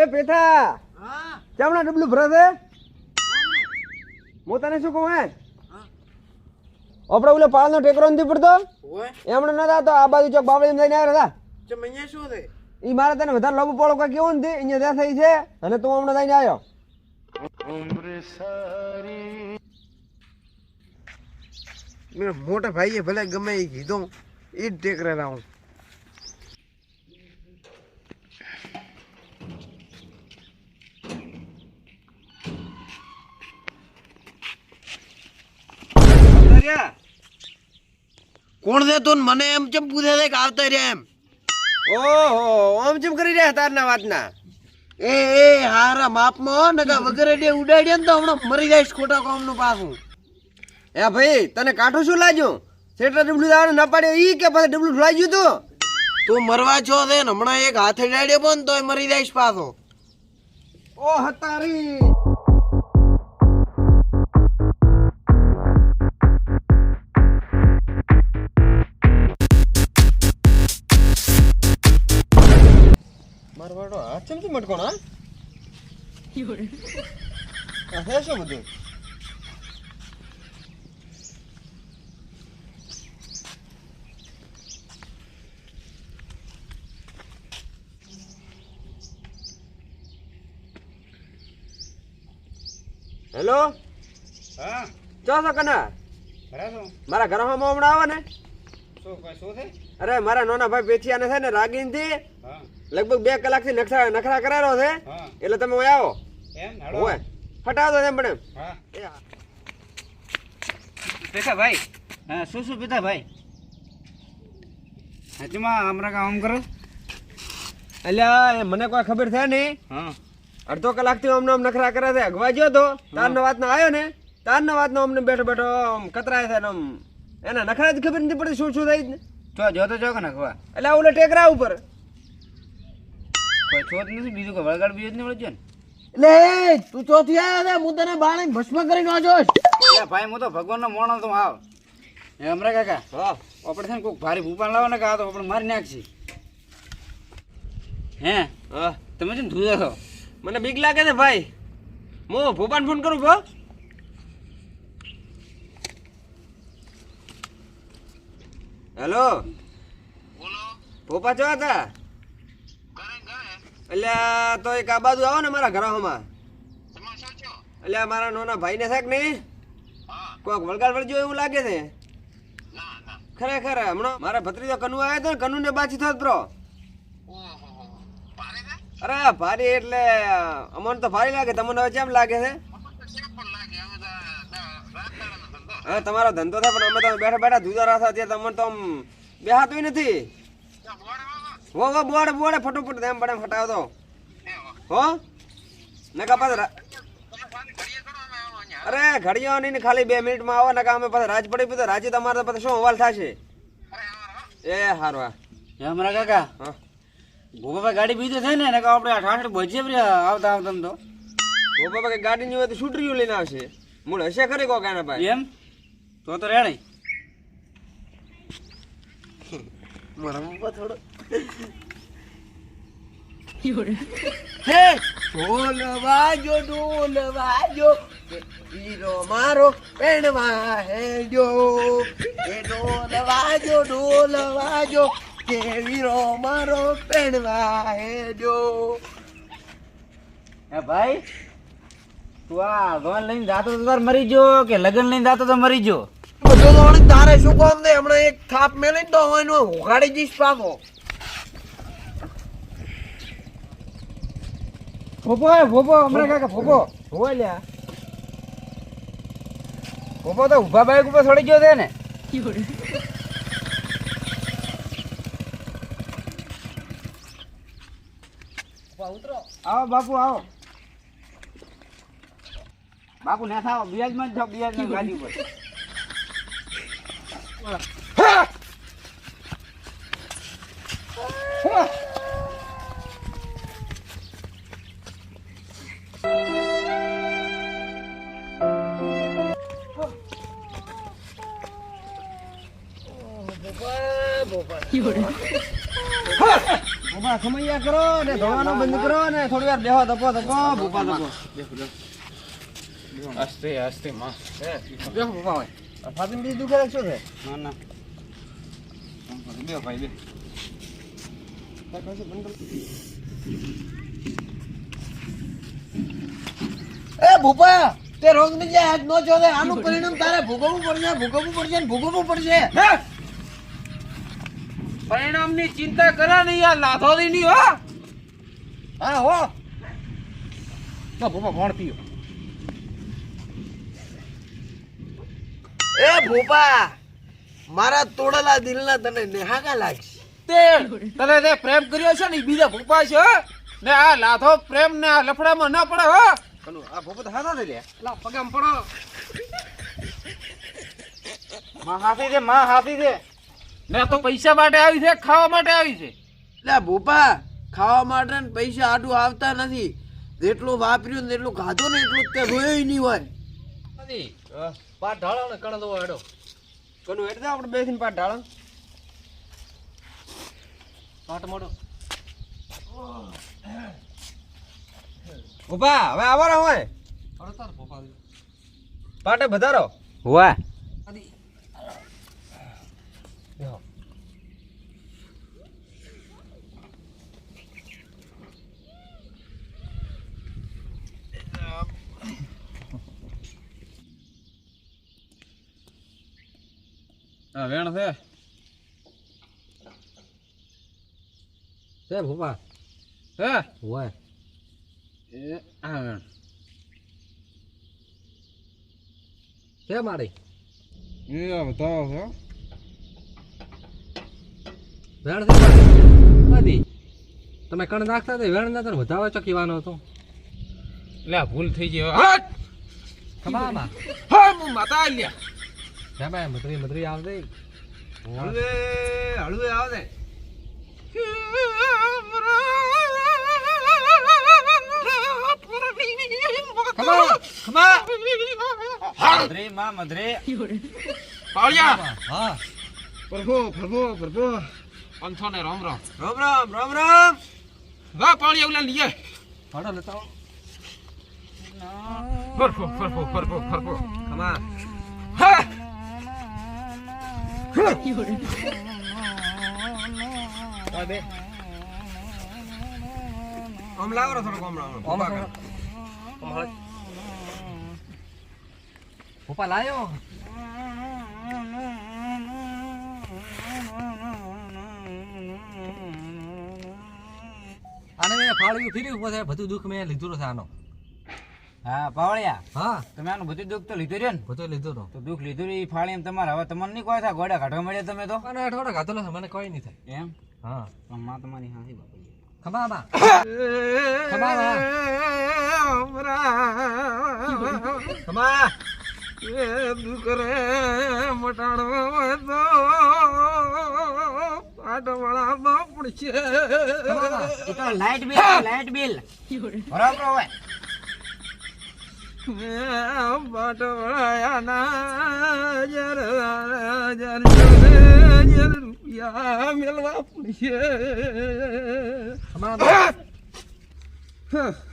એ પેથા હા ચામડા ડબલું ભરે છે? હું તને શું કહું હે. આપણે ઓલો પાળનો ટેકરો નથી પડતો? એમણે નતા તો આ બાજુ ચોક બાવળી લઈને આવ્યા હતા. શું છે એ મારે તને વધારે લોબો પડો કે કેવું નથી અહીંયા ત્યાં થઈ છે અને તું હમણાં થઈને આવ્યો. મોટા ભાઈએ ભલે ગમે એ કીધું એ જ ટેકરે લાવું. કોણ છે તું? મને એમ ચમ પૂછે છે કે આવતા રહ્યા એમ. ઓહો આમ ચમ કરી રહ્યા તારના વાતના? એ એ હારા માપમાં નગા વગેરે ડે ઉડાડ્યા ને તો હમણાં મરી જાય ખોટા કોમનું પાછું. એ ભાઈ તને કાઠું શું લાગ્યું? સેટર ડબલું દાવાનું ના પાડ્યો ઈ કે પછી ડબલું ઢોળાઈ ગયું તું? તું મરવા છો છે ને હમણાં એક હાથે ડાડ્યો પણ તોય મરી જાય પાછો. ઓ હતારી મારો આ ચમચી મટકોણ હા? છે શું બધું? હેલો? હા. ચો છો કના? મારા ઘર ઘરમાં હમણાં આવે ને? શું શું છે? અરે મારા નાના ભાઈ પેથિયાને છે ને રાગીનથી. હા. લગભગ બે કલાકથી નખરા નખરા કરારો છે. એટલે તમે ઓય આવો. હોય. ફટાવો તો એમ પણ હા. પેસા ભાઈ હા શું શું પીતા ભાઈ હાચીમાં હમણાં કામ કરો. અલ્યા એ મને કોઈ ખબર છે નહીં. અડધો કલાકથી અમને આમ નખરા કરે છે. અગવા ગયો તો. તારનો વાતનો આવ્યો ને. તારનો વાતનો અમને બેઠો બેઠો આમ કતરાય છે ને આમ. એના નખરા જ ખબર નથી પડતી શું શું થાય જો જો જોતો જો કે નખવા. એટલે ઓલે ટેકરા ઉપર. કોઈ છોત નથી બીજું કોઈ વળગાડ બીજું જ નહીં વળજો ને? લે તું ચોથી આવ્યો છે હું તને બાણે ભસ્મ કરી નો એટલે ભાઈ હું તો ભગવાનનો મોણો તો આવ. એ હમણાં કાકા હા. આપણે છે ને કોઈક ભારે ભૂપાન લાવો ને કાં તો આપણે મારી નાખશી. હે? હા. તમે છે ને ધૂજો છો? મને બીક લાગે છે ભાઈ. હું ભોપાને ફોન કરું ભો હેલો. ભોપા ચો હતા એટલે તો એક આ બાજુ આવો ને મારા ઘરમાં. એટલે મારા નાના ભાઈ ને કે નહીં? કોઈક વળગાડ વળજો એવું લાગે છે? ખરેખર હમણાં મારા ભત્રીજો કનુ આવ્યો હતો ને કનુ ને બાચી થોત બ્રો અરે ભારી એટલે અમને તો ભારી લાગે. તમને હવે કેમ લાગે છે? હા તમારો ધંધો થાય પણ અમે તો બેઠા બેઠા ધુજા રાસા ત્યાં તમને તો આમ બેહાતું નથી. હો હો બોડે બોડે ફટોફટ એમ પડે ફટાવ તો હો? નકા પાછા રા- અરે ઘડીઓ નહીં ખાલી બે મિનિટમાં આવો કા અમે પાછા રાજ પડી પછી રાજી તમારે પછી શું હવાલ થશે? એ હારવા હા. હમણાં કાકા હા. ભૂપા ગાડી બીજું થાય ને એને કહો આપણે આઠ બજે આવતા આવતા તો. ગોપાભાઈ કે ગાડી ની હોય તો શૂટરીઓ લઈને આવશે. મૂળ હશે ખરી કો ગાના ભાઈ એમ? તો તો રેડી. મારા પપ્પા થોડો. હે ઢોલ વાજો ઢોલ વાજો હીરો મારો પેણવા હેડ્યો. એ ઢોલ વાજો ઢોલ વાજો કે વીરો મારો પેણવા હેડ્યો. હે ભાઈ તું આ લઈને જાતો તો તાર મરી ગયો કે લગ્ન લઈને જાતો તો મરી ગયો? બધું બાઈક ઉપર છોડી ગયો છે ને. આવો બાપુ આવો. બાપુ ના થાવ બિયાજમાં જ જાઓ બિયાજમાં ગાડી ઉપર. ભોપા ખમૈયા કરો ને ધોવાનું બંધ કરો ને થોડી વાર બેહો ધપો ધપો ભોપા ધપો આસ્તે આસ્તે માં બેહો ભોપા હોય ફાતિમ બીજી દુખે રાખશો છે? ના ના. બે ભાઈ બે. એ ભૂપા તે રોગની જે હાથ નો જોવે આનું પરિણામ તારે ભોગવવું પડશે ભોગવવું પડશે ને ભોગવવું પડશે. પરિણામની ચિંતા કરા નહીં આ લાધોરી ની હો. હા હો. તો બાપા કોણ પીયો એ ભૂપા મારા તોડેલા દિલના તને નેહાગા લાગશે. તે તને તે પ્રેમ કર્યો છે ને બીજા ભૂપા છે ને આ લાથો પ્રેમ ને આ લફડામાં ના પડે હો? કનું આ ભૂપા તો હાથા થઈ લે લા પગામ પડો. માં હાથી છે માં હાથી છે. ને તો પૈસા માટે આવી છે ખાવા માટે આવી છે. લે ભૂપા ખાવા માટે ને પૈસા આડું આવતા નથી. જેટલું વાપર્યું ને એટલું ખાધું ને એટલું તે રોયું નહીં હોય. પાટ ઢાળો ને કણ દો હેડો. હેડ દે આપણે બેસીને પાટ ઢાળો. પાટ મોડો ઊભા હવે આવવાનો હોય પાટે વધારો વાહ આ વેણ છે. છે ભૂપા? હે? હોય. એ આ વેણ. છે મારી? એ બતાવો છો. વેણ છે મારી? તમે કણ નાખતા હતા વેણ ના તને વધાવો ચકીવાનો હતો. લે ભૂલ થઈ ગઈ હા ખમામાં. હા મુ માતા આલ્યા. જમાય મધરી મધરી આવજે. હળવે હળવે આવજે. ખમા ખમા. મધરે માં મધરે પાળિયા હા. પ્રભુ પ્રભુ પ્રભુ. પંથો ને રામ રામ. રામ રામ રામ રામ. હા પાળિયા ઓલા લીએ. ફાડો લેતા. ફરફો ફરફો ફરફો ફરફો. દે આમ લાવો થોડો. પપ્પા લાયો આને મેં ફાળ્યું ફીર્યું, પછી બધું દુઃખ મેં લીધું છે આનો હા પાવળિયા. હા. તમે આનું બધું દુઃખ તો લીધું રહ્યો ને. બધું લીધું તો. દુઃખ લીધું ઈ ફાળી એમ તમારે. હવે તમને નહીં કોઈ થાય ગોડા કાઢવા મળ્યા તમે તો? અઠવાડિયા ગાતો મને કોઈ નહીં થાય. એમ? હા. માં તમારી હાથી બાપા ખમા બા ખમા બા ખમા રે પડશે લાઈટ બિલ લાઈટ બિલ બરાબર હોય.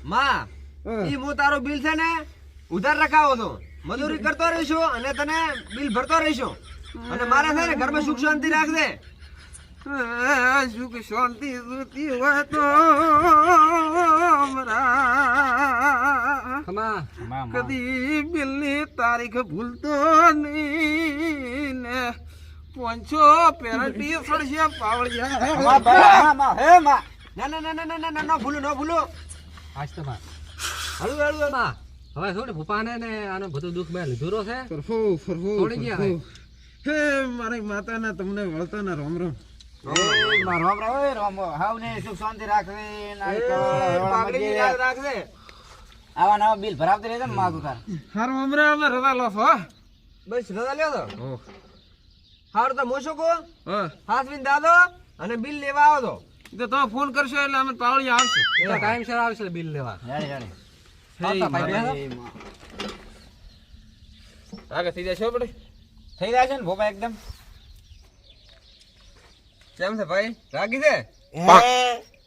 માં, ઈ હું તારો બિલ છે ને ઉધાર રખાવો તો મજૂરી કરતો રહીશું અને તને બિલ ભરતો રહીશું. અને મારે છે ને ઘરમાં સુખ શાંતિ રાખજે. સુખ શાંતિ સુતી હોય તો કદી બિલની તારીખ ભૂલતો નહીં ને. પોંચો પેરટી ફરશે પાવળિયા. હે માં. ના ના ના ના ના ના ના ભૂલું ન ભૂલો. આજ તો માં. હળુ હળુ માં. હવે થોડી ભૂપાને ને આનો બધું દુઃખ બે લીધુરો છે? ફરફો ફરફો થોડી ગયા હે મારી માતાના તમને વળતા ના રોમ રોમ. પાઘડી યાદ રાખજે. હાર મમરા અમે રવા લો છો બસ રજા લ્યો તો. હારું તો મોશો કો હા. હાસવીન દાદો અને બિલ લેવા આવો તો. તો તમે ફોન કરશો એટલે અમે પાવળી આવશે. એટલે ટાઈમ સર આવશે બિલ લેવા. આગળ થઈ જશે આપણે થઈ જાય છે ને ભોપા એકદમ. કેમ છે ભાઈ? રાગી છે?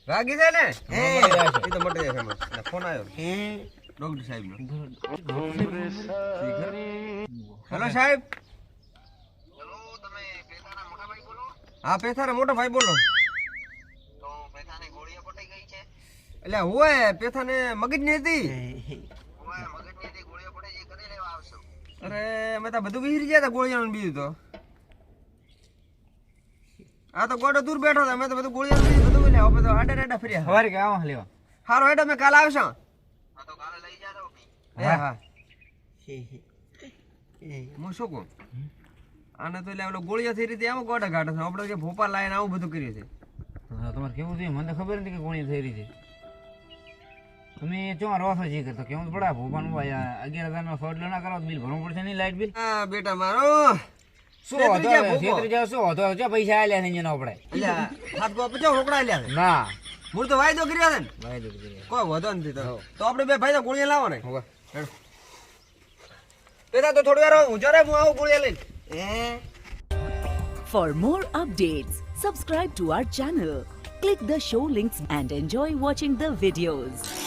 રાગી છે ને. એ તો મટી જાય ફોન આવ્યો ડોક્ટર સાહેબ નો હેલો સાહેબ. હા પેથાના મોટો ભાઈ બોલો. એટલે હોય પેથાને મગજની હતી? અરે અમે તો બધું વિસરી ગયા હતા ગોળીઓ બીજું તો. આ તો ગોડો દૂર બેઠો તમે તો બધું ગોળીઓ બીજું બધું હવે તો આડે રેડા ફર્યા સવારે કે આવા લેવા હારો હેડો મેં કાલ આવશો. હા હા. હું. શું કહું? આને તો એટલે ગોળીઓ ગોળિયા થઈ રીતે આમ ગોડા ગાઢો છે. આપણે કે ભોપાલ લાઈને આવું બધું કર્યું છે તમારે કેવું થયું મને ખબર નથી કે કોણી થઈ રહી છે. તમે ચો રહો છો જી કરતો. કેવું પડે ભોપાનું ભાઈ આ અગિયાર હજાર નો સોડ ના કરો બિલ ભરવું પડશે નહીં લાઇટ બિલ? હા બેટા મારો. શું છેતરી શું પૈસા આલ્યા છે એનો આપણે અલ્યા ગો પચાસ રોકડા લ્યા છે? ના. મૂળ તો વાયદો કર્યો છે ને? ભાઈ દુઃખ કર્યા. કોઈ વધો નથી તો. તો આપણે બે ભાઈ તો ગોળિયા લાવો ને પેલા તો થોડી વાર ઊંચો રહે હું આવું ગોળિયા લઈને. For more updates, subscribe to our channel, click the show links and enjoy watching the videos.